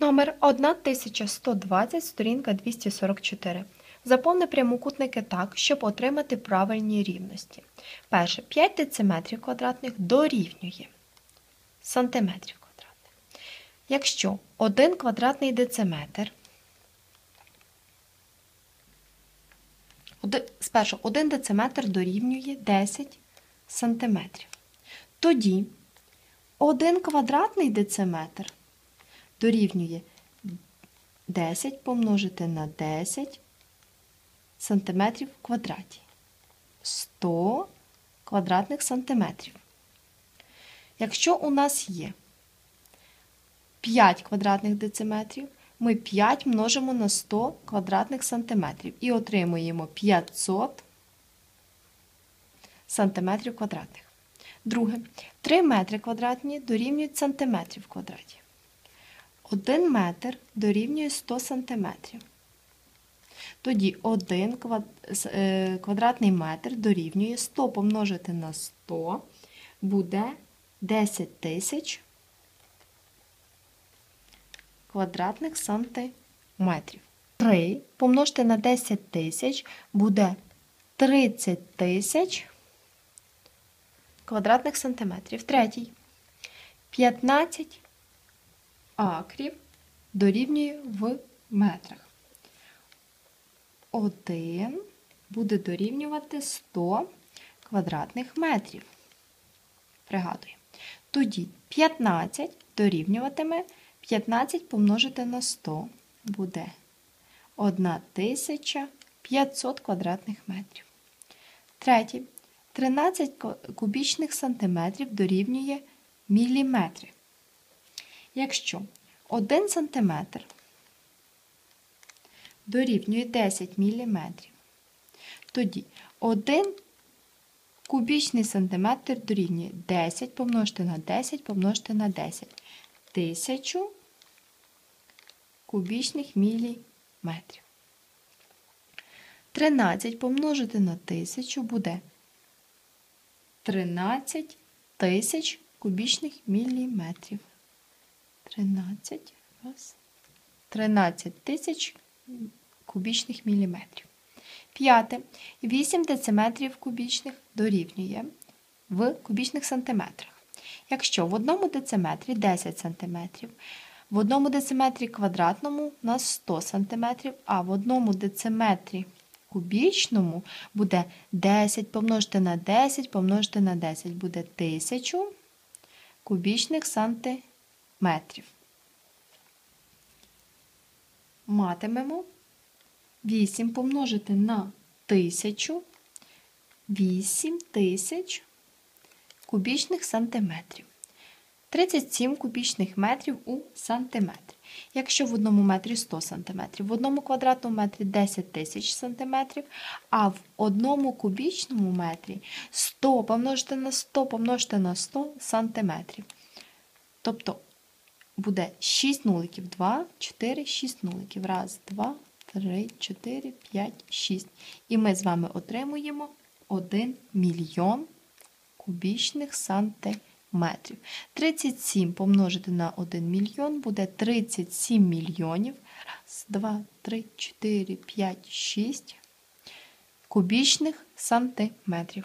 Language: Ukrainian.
Номер 1120, сторінка 244. Заповни прямокутники так, щоб отримати правильні рівності. Перше, 5 дециметрів квадратних дорівнює сантиметрів квадратних. Якщо 1 квадратний дециметр Спершу 1 дециметр дорівнює 10 сантиметрів. Тоді 1 квадратний дециметр дорівнює 10 помножити на 10 сантиметрів в квадраті. 100 квадратних сантиметрів. Якщо у нас є 5 квадратних дециметрів, ми 5 множимо на 100 квадратних сантиметрів і отримуємо 500 сантиметрів квадратних. Друге, 3 метри квадратні дорівнюють сантиметрів в квадраті. 1 метр дорівнює 100 сантиметрів. Тоді 1 квад- с- е, квадратний метр дорівнює 100 помножити на 100 буде 10 тисяч квадратних сантиметрів. 3 помножити на 10 тисяч буде 30 тисяч квадратних сантиметрів. Третій. 15 акрів дорівнює в метрах. 1 буде дорівнювати 100 квадратних метрів. Prигадуємо. Тоді 15 дорівнюватиме 15 помножити на 100 буде 1500 квадратних метрів. Третє. 13 кубічних сантиметрів дорівнює міліметри. Якщо 1 сантиметр дорівнює 10 міліметрів, тоді 1 кубічний сантиметр дорівнює 10 помножити на 10 помножити на 10. Тисячу кубічних міліметрів. 13 помножити на 1000 буде 13 тисяч кубічних міліметрів. 13, раз, 13 тисяч кубічних міліметрів. П'яте. 8 дециметрів кубічних дорівнює в кубічних сантиметрах. Якщо в одному дециметрі 10 сантиметрів, в одному дециметрі квадратному у нас 100 сантиметрів, а в одному дециметрі кубічному буде 10 помножити на 10 помножити на 10 буде 1000 кубічних сантиметрів. Матимемо 8 помножити на 1000 8 тисяч кубічних сантиметрів. 37 кубічних метрів у сантиметрі. Якщо в одному метрі 100 сантиметрів, в одному квадратному метрі 10 тисяч сантиметрів, а в одному кубічному метрі 100 помножити на 100 помножити на 100 сантиметрів. Тобто буде 6 нуликів. 2, 4, 6 нуликів. Раз, два, три, 4, 5, 6. І ми з вами отримуємо 1 мільйон кубічних сантиметрів. 37 помножити на 1 мільйон буде 37 мільйонів. Раз, два, три, 4, 5, 6 кубічних сантиметрів.